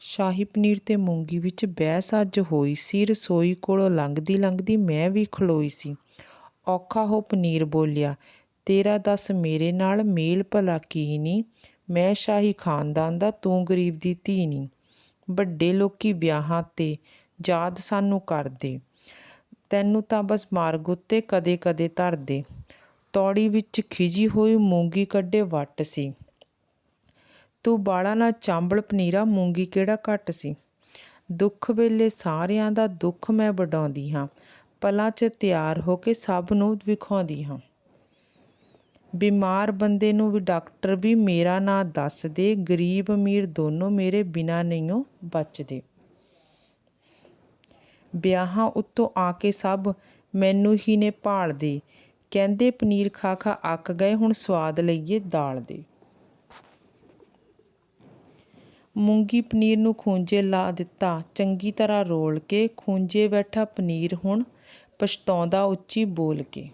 ਸ਼ਾਹੀ ਪਨੀਰ ਤੇ ਮੂੰਗੀ ਵਿੱਚ ਬਹਿਸ ਅੱਜ ਹੋਈ ਸੀ। ਰਸੋਈ ਕੋਲੋਂ ਲੰਘਦੀ ਲੰਘਦੀ ਮੈਂ ਵੀ ਖਲੋਈ ਸੀ। ਔਖਾ ਹੋ ਪਨੀਰ ਬੋਲਿਆ, ਤੇਰਾ ਦੱਸ ਮੇਰੇ ਨਾਲ ਮੇਲ ਭਲਾ ਕੀ ਨਹੀਂ ਮੈਂ ਸ਼ਾਹੀ ਖਾਨਦਾਨ ਦਾ, ਤੂੰ ਗਰੀਬ ਦੀ ਧੀ ਨਹੀਂ ਵੱਡੇ ਲੋਕੀ ਵਿਆਹਾਂ ਤੇ ਯਾਦ ਸਾਨੂੰ ਕਰਦੇ। ਤੈਨੂੰ ਤਾਂ ਬਸ ਮਾਰਗ ਉੱਤੇ ਕਦੇ ਕਦੇ ਧਰਦੇ। ਤੌੜੀ ਵਿੱਚ ਖਿਜੀ ਹੋਈ ਮੂੰਗੀ ਕੱਢੇ ਵੱਟ ਸੀ। ਤੂੰ ਬਾਲਾ ਨਾ ਚਾਂਬਲ ਪਨੀਰਾ ਮੂੰਗੀ ਕਿਹੜਾ ਘੱਟ ਸੀ? ਦੁੱਖ ਵੇਲੇ ਸਾਰਿਆਂ ਦਾ ਦੁੱਖ ਮੈਂ ਵਡਾਉਂਦੀ ਹਾਂ। ਪਲਾਂ 'ਚ ਤਿਆਰ ਹੋ ਕੇ ਸਭ ਨੂੰ ਵਿਖਾਉਂਦੀ ਹਾਂ। ਬਿਮਾਰ ਬੰਦੇ ਨੂੰ ਵੀ ਡਾਕਟਰ ਵੀ ਮੇਰਾ ਨਾਂ ਦੱਸਦੇ ਗਰੀਬ ਅਮੀਰ ਦੋਨੋਂ ਮੇਰੇ ਬਿਨਾਂ ਨਹੀਂਓ ਬਚਦੇ ਵਿਆਹਾਂ ਉੱਤੋਂ ਆ ਕੇ ਸਭ ਮੈਨੂੰ ਹੀ ਨੇ ਭਾਲਦੇ। ਕਹਿੰਦੇ ਪਨੀਰ ਖਾ ਖਾ ਅੱਕ ਗਏ, ਹੁਣ ਸਵਾਦ ਲਈਏ ਦਾਲ ਦੇ। ਮੂੰਗੀ ਪਨੀਰ ਨੂੰ ਖੂੰਜੇ ਲਾ ਦਿੱਤਾ। ਚੰਗੀ ਤਰ੍ਹਾਂ ਰੋਲ ਕੇ ਖੂੰਜੇ ਬੈਠਾ ਪਨੀਰ ਹੁਣ ਪਛਤਾਉਂਦਾ ਉੱਚੀ ਬੋਲ ਕੇ।